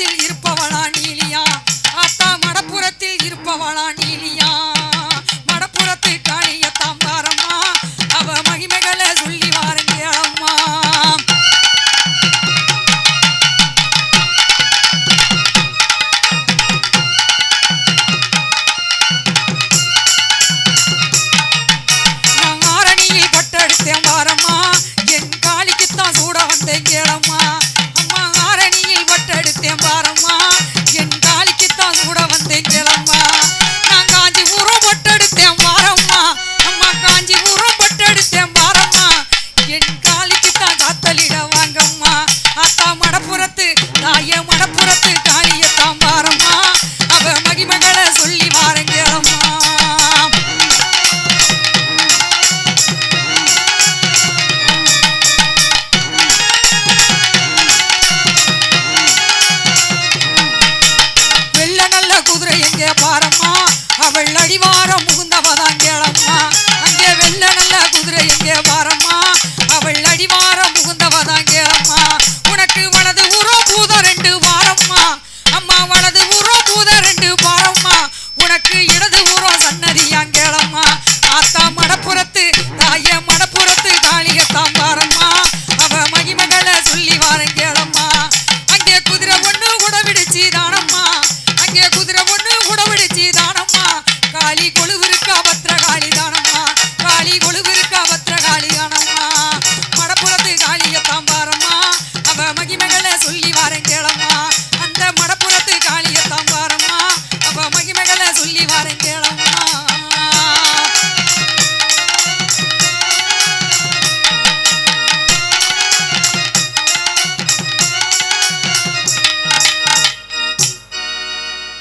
மடப்புறத்தில் இருப்பவளா நீலியா? ஆத்தா மடப்புறத்தில் இருப்பவளா நீலியா? மடப்புறத்து காளியத்தாம் பாரம்மா அவ மகிமைகளை சொல்லி வாருங்க அம்மா. நான் ஆரணியில் பட்டெடுத்தேன் வாரம்மா என் காலிக்குத்தான் சூட வந்தேன் கேளம்மா. பாரம்மா அவள் அடிவாரம் முகுந்த